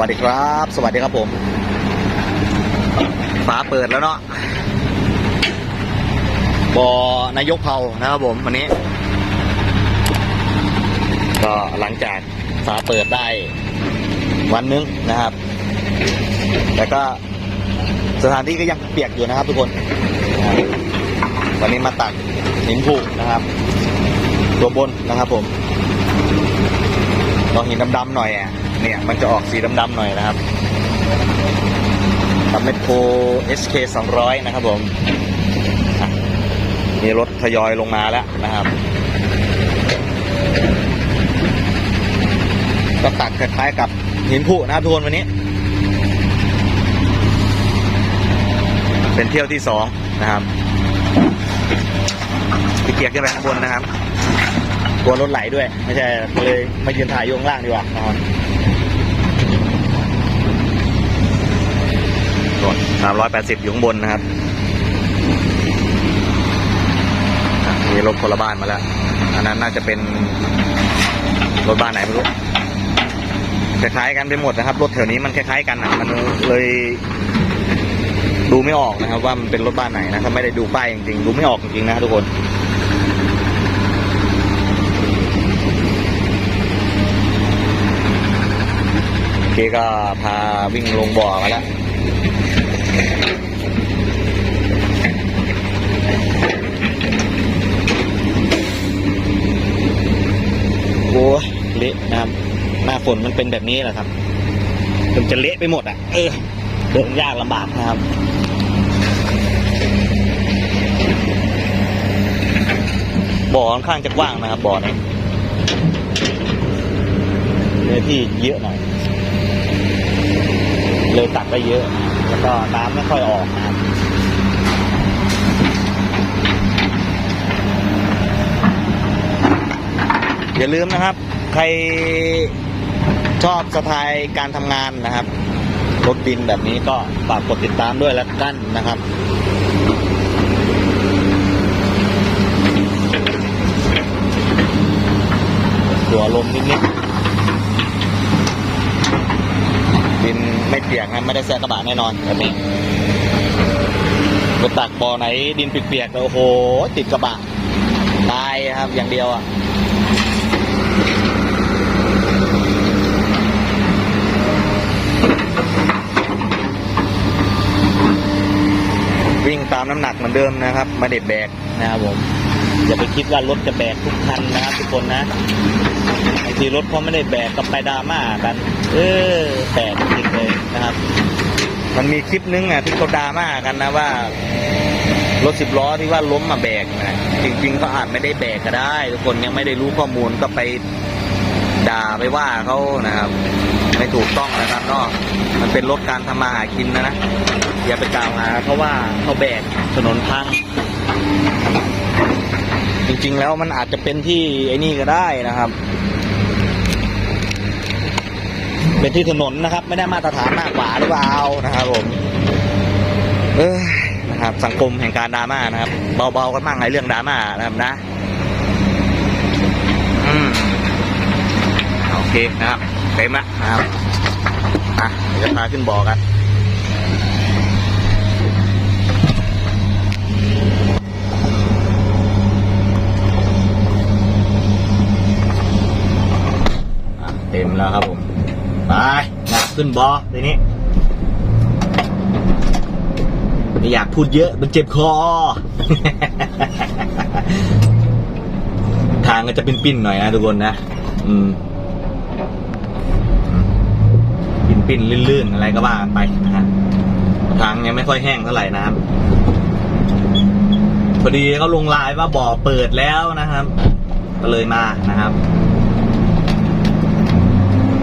วัสดีครับ สวัสดีครับผมฝาเปิดแล้วเนาะบอนายกเผานะครับผมวันนี้ ก็หลังจากฝาเปิดได้วันนึงนะครับ แต่ก็สถานที่ก็ยังเปียกอยู่นะครับทุกคน วันนี้มาตักหินผุนะครับ ตัวบนนะครับผม องหินดำๆหน่อยอะเนี่ยมันจะออกสีดำๆหน่อยนะครับกับเมทโค SK 200 นะครับผมมีรถทยอยลงมาแล้วนะครับ ก็ตักคล้ายๆกับหินผุนะครับทุกคนวันนี้ เป็นเที่ยวที่สองนะครับพี่เกียร์ขึ้นไปข้างบนนะครับ กลัวรถไหลด้วย ไม่ใช่เลยมายืนถ่ายอยข้างล่างดีกว่านะครับสามร้อยแปดสิบอยู่ข้างบนนะครับมีรถคนละบ้านมาแล้ว อันนั้นน่าจะเป็นรถบ้านไหนไม่รู้คล้ายๆกันไปหมดนะครับ รถแถวนี้มันคล้ายๆกันนะมันเลยดูไม่ออกนะครับ ว่ามันเป็นรถบ้านไหนนะถ้าไม่ได้ดูป้ายจริงๆดูไม่ออกจริงๆนะทุกคน คก็พาวิ่งลงบ่อมาแล้วโอ้ยเละนะครับหน้าฝนมันเป็นแบบนี้แหละครับมันจะเละไปหมดอะ เออเดินยากลำบากนะครับบ่อค่อนข้างจะกว้างนะครับบ่อนี้เนื้อที่เยอะหน่อย เลยตักได้เยอะ แล้วก็น้ำไม่ค่อยออกนะครับอย่าลืมนะครับ ใครชอบสไตล์การทำงานนะครับรถดินแบบนี้ก็ฝากกดติดตามด้วยแล้วกันนะครับตัวลมนิดๆ ดินไม่เปียกนะไม่ได้แซะกระบะแน่นอนแบบนี้รถตักบ่อไหนดินเปียกๆโอ้โห ติดกระบะตายครับอย่างเดียวอะวิ่งตามน้ำหนักเหมือนเดิมนะครับไม่ได้แบกนะครับผมอย่าไปคิดว่ารถจะแบกทุกคันนะครับทุกคนนะ บางทีรถเขาไม่ได้แบกกับไปดราม่ากัน เออแปลกจริงเลยนะครับ มันมีคลิปนึงอะที่เขาดราม่ากันนะว่ารถสิบล้อที่ว่าล้มมาแบกนะจริง ๆ ก็อาจไม่ได้แบกก็ได้ ทุกคนยังไม่ได้รู้ข้อมูลก็ไปด่าไปว่าเขานะครับไม่ถูกต้องนะครับเนาะมันเป็นรถการทำมาหากินนะนะอย่าไปกล่าวหาเพราะว่าเขาแบกถนนพัง จริงๆแล้วมันอาจจะเป็นที่ไอ้นี่ก็ได้นะครับ เป็นที่ถนนนะครับ ไม่ได้มาตรฐานมากกว่าหรือเปล่านะครับผมเออนะครับ สังคมแห่งการดราม่านะครับ เบาๆกันบ้างไอ้เรื่องดราม่านะครับนะอืมโอเคนะครับเต็มละนะครับอะเดี๋ยวจะพาขึ้นบ่อกันเต็มแล้วครับผม ไปนะขึ้นบอทีนี้ไม่อยากพูดเยอะมันเจ็บคอ ทางก็จะเป็นปิ้นๆหน่อยนะทุกคนนะ อืมปิ้นปิ้นๆลื่นๆอะไรก็ว่ากันไปนะฮะทางยังไม่ค่อยแห้งเท่าไหร่นะครับพอดีเขาลงไลน์ว่าบ่อเปิดแล้วนะครับ ก็เลยมานะครับ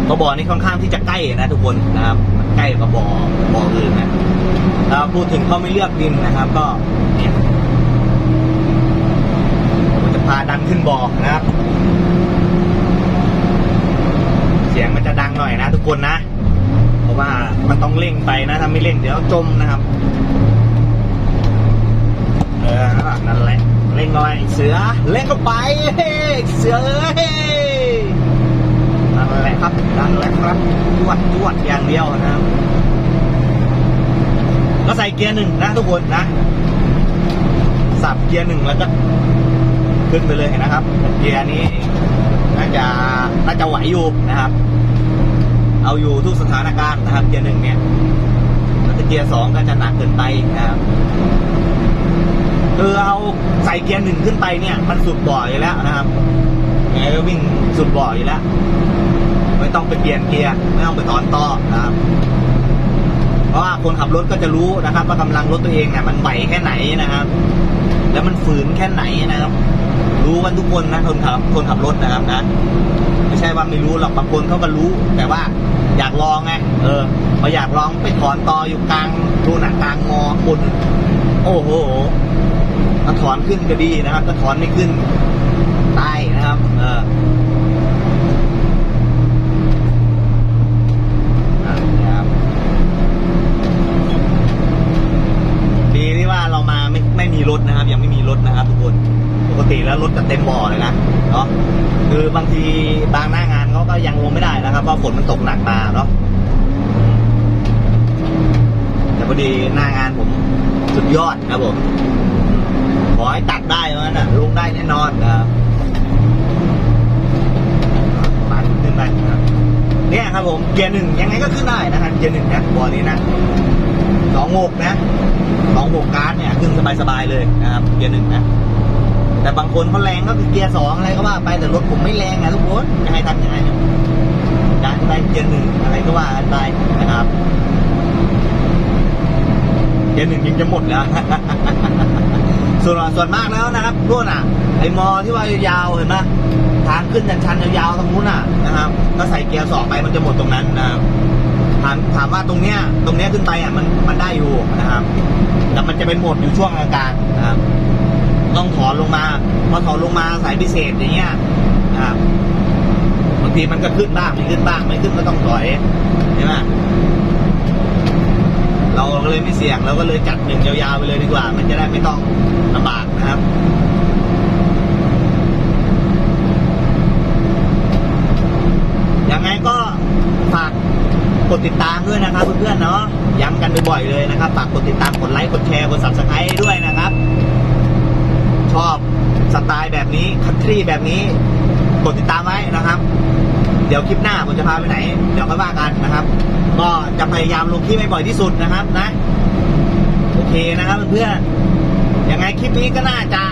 เพระบ่อนี้ค่อนข้างที่จะใกล้นะทุกคนนะครับใกล้กับบ่อบ่ออื่นนะถ้าพูดถึงเขาไม่เลือกดินนะครับ ก็เนี่ยผมจะพาดันขึ้นบ่อนะครับ เสียงมันจะดังหน่อยนะ ทุกคนนะเพราะว่ามันต้องเร่งไปนะถ้าไม่เร่งเดี๋ยวจมนะครับ เออนั่นแหละเร่งหน่อยเสือเร่งเข้าไปเฮ้เสือเอ้ย ครับดังแล้วครับจวดจวดอย่างเดียวนะครับ ก็ใส่เกียร์หนึ่งนะทุกคนนะ สับเกียร์หนึ่งแล้วก็ขึ้นไปเลยนะครับ เกียร์นี้น่าจะน่าจะไหวอยู่นะครับ เอาอยู่ทุกสถานการณ์นะครับ เกียร์หนึ่งเนี่ยแล้วเกียร์สองก็จะหนักเกินไปนะครับคือเอาใส่เกียร์หนึ่งขึ้นไปเนี่ย มันสุดบ่ออยู่แล้วนะครับยังไงก็วิ่งสุดบ่ออยู่แล้ว ไม่ต้องไปเปลี่ยนเกียร์ไม่ต้องไปถอนต่อนะครับ เพราะว่าคนขับรถก็จะรู้นะครับว่ากำลังรถตัวเองเนี่ยมันไหวแค่ไหนนะครับ แล้วมันฝืนแค่ไหนนะครับ รู้กันทุกคนนะคนขับคนขับรถนะครับนะไม่ใช่ว่าไม่รู้หรอกบางคนเขาก็รู้ แต่ว่าอยากลองไงเออพออยากลองไปถอนต่ออยู่กลางรูหนักกลางงอบนโอ้โหถ้าถอนขึ้นก็ดีนะครับถ้าถอนไม่ขึ้นตายนะครับ เออะนะครับ ดีที่ว่าเรามาไม่ไม่มีรถนะครับ ยังไม่มีรถนะครับ ทุกคนป กติแล้วรถจะเต็มบ่อเลยนะเนาะคือบางทีบางหน้างานเขาก็ยังลงไม่ได้นะครับเพราะฝนมันตกหนักมาเนาะแต่พอดีหน้างานผมสุดยอดครับผมขอให้ตัดได้เท่านั้นนะลงได้แน่นอนนะครับปันขึ้นไปครับเนี่ยครับผมเกียร์หนึ่งยังไงก็ขึ้นได้นะครับเกียร์หนึ่งนะบ่อนี้นะสองหกนะสองหกการ์ดเนี่ยขึ้นสบายๆเลยนะครับเกียร์หนึ่งนะ แต่บางคนเขาแรงก็คือเกียร์สองอะไรก็ว่าไปแต่รถผมไม่แรงนะทุกคนจะให้ทำยังไงดันไปเกียร์หนึ่งอะไรก็ว่ากันไปนะครับเกียร์หนึ่งยังจะหมดแล้วส่วนส่วนมากแล้วนะครับรุ่นอะไอ้มอที่ว่ายาวเห็นไหมทางขึ้นชันๆยาวๆตรงนู้นอะนะครับก็ใส่เกียร์สองไปมันจะหมดตรงนั้นนะครับถามถามว่าตรงเนี้ยตรงเนี้ยขึ้นไปอะมันมันได้อยู่นะครับแต่มันจะเป็นหมดอยู่ช่วงกลางๆนะครับ องถอนลงมาพอถอนลงมาสายพิเศษอย่างเงี้ยครับบางทีมันก็ขึ้นบ้างไม่ขึ้นบ้างไม่ขึ้นก็ต้องถอยใช่ไหมเราก็เลยไม่เสี่ยงเราก็เลยจัดหนึ่งยาวๆไปเลยดีกว่า มันจะได้ไม่ต้องลำบากนะครับยังไงก็ฝากกดติดตามด้วยนะครับเพื่อนๆเนาะย้ำกันบ่อยๆเลยนะครับฝากกดติดตามกดไลค์กดแชร์กด subscribe ด้วยนะครับ ชอบสไตล์แบบนี้คันทรีแบบนี้กดติดตามไว้นะครับ เดี๋ยวคลิปหน้าผมจะพาไปไหน เดี๋ยวค่อยว่ากันนะครับ ก็จะพยายามลงคลิปให้บ่อยที่สุดนะครับนะ โอเคนะครับเพื่อนๆยังไงคลิปนี้ก็น่าจะ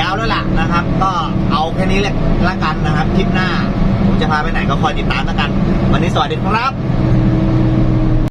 ยาวแล้วล่ะนะครับ ก็เอาแค่นี้แหละละกันนะครับ คลิปหน้า ผมจะพาไปไหนก็คอยติดตามแล้วกัน วันนี้สวัสดีครับ